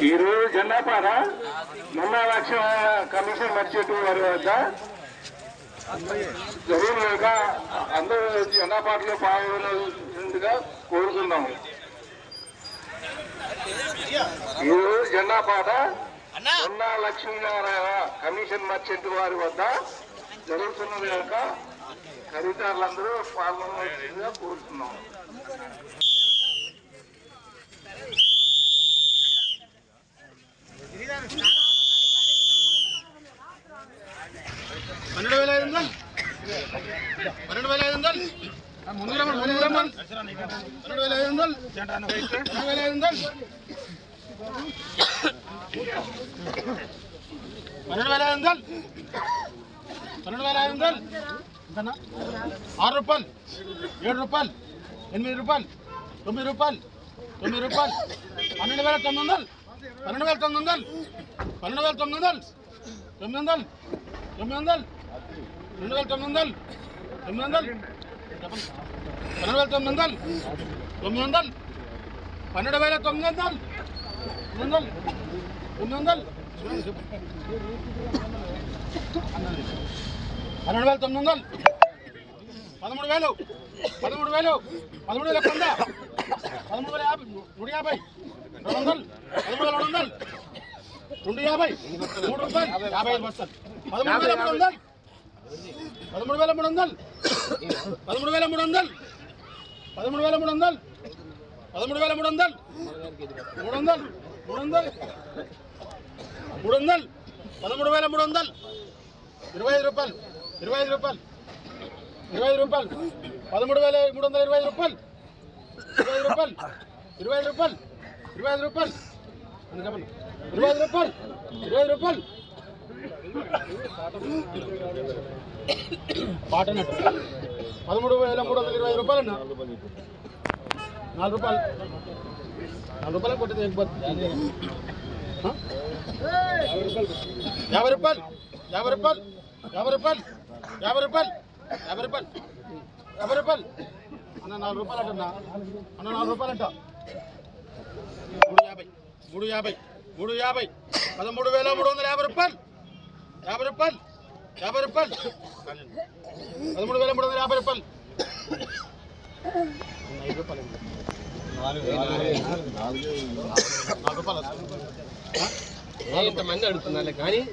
ఈరోజు జెండాపాడ మొన్న లక్ష కమిషన్ మర్చెట్టు వారి వద్ద జరుగులు అందరూ జెండాపాటలో పాల్గొనగా కోరుతున్నాము ఈరోజు జెండాపాట మొన్న లక్ష్మీనారాయణ కమిషన్ మర్చెంట్ వారి వద్ద జరుగుతున్నది కనుక ఖరీదారులందరూ పాల్గొనవలసిందిగా కోరుతున్నాము పన్నెండు వేల ఐదు వందలు పన్నెండు వేల ఐదు వందలు ముందు రమ్మని ముందు రమ్మని. వేల ఐదు వందలు. పన్నెండు వేల ఐదు వందలు. పన్నెండు వేల ఐదు వందలు. పన్నెండు వేల ఐదు వందలు. ఆరు రూపాయలు. ఏడు రూపాయలు. ఎనిమిది రూపాయలు. తొమ్మిది రూపాయలు. తొమ్మిది రూపాయలు. పన్నెండు వేల తొమ్మిది వందలు. పన్నెండు వేల తొమ్మిది వందలు. పన్నెండు వేల తొమ్మిది వందలు. తొమ్మిది వందలు. తొమ్మిది వందలు. రెండు వేల తొమ్మిది వందలు. తొమ్మిది వందలు. పన్నెండు వేల తొమ్మిది వందలు తొమ్మిది వందలు పన్నెండు వేల తొమ్మిది వందలు తొమ్మిది వందలు తొమ్మిది వందలు చూడండి, చెప్పు. పన్నెండు వేల తొమ్మిది వందలు పదమూడు వేలు పదమూడు వేలు పదమూడు వేల వంద పదమూడు వేల యాభై నూట యాభై రెండు వందలు పదమూడు వేల రెండు వందలు రెండు యాభై మూడు రూపాయలు యాభై ఐదు బస్తాలు పదమూడు వేల మూడు వందలు పదమూడు వేల మూడు వందలు. పదమూడు వేల మూడు వందలు. పదమూడు వేల మూడు వందలు. పదమూడు వేల మూడు వందలు. మూడు వందలు. మూడు వందలు. మూడు వందలు. పదమూడు వేల మూడు వందలు. ఇరవై ఐదు రూపాయలు. ఇరవై ఐదు రూపాయలు. ఇరవై ఐదు రూపాయలు. పదమూడు వేల మూడు వందల ఇరవై ఐదు రూపాయలు. ఇరవై ఐదు రూపాయలు. ఇరవై ఐదు రూపాయలు. ఇరవై ఐదు రూపాయలు. అని చెప్పండి. ఇరవై ఐదు రూపాయలు. ఇరవై ఐదు రూపాయలు. పాట అన్నట్టు పదమూడు వేల మూడు వందల ఇరవై ఐదు రూపాయలు అన్న నాలుగు రూపాయలు నాలుగు రూపాయలు కొట్టింది యాభై రూపాయలు యాభై రూపాయలు యాభై రూపాయలు యాభై రూపాయలు యాభై రూపాయలు యాభై రూపాయలు అన్న నాలుగు రూపాయలు అంటన్నా అన్న నాలుగు రూపాయలు అంట మూడు యాభై మూడు యాభై మూడు యాభై పదమూడు వేల మూడు వందల యాభై రూపాయలు యాభై రూపాయలు యాభై రూపాయలు పదమూడు వేల మూడు వందల యాభై రూపాయలు ఐదు రూపాయలు నాలుగు రూపాయలు ఇంతమంది అడుగుతున్నారు కానీ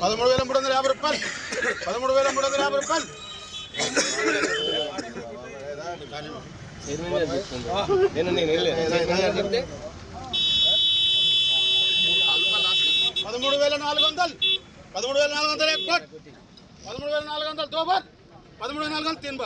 పదమూడు వేల మూడు వందల యాభై రూపాయలు పదమూడు వేల మూడు వందల యాభై రూపాయలు ఎనిమిది చెప్తుంది నేను నేను నాలుగు వందలు పదమూడు వేల నాలుగు వందలు ఎక్ పదమూడు వేల నాలుగు వందలు దోబర్ పదమూడు వేల నాలుగు వందలు తిన్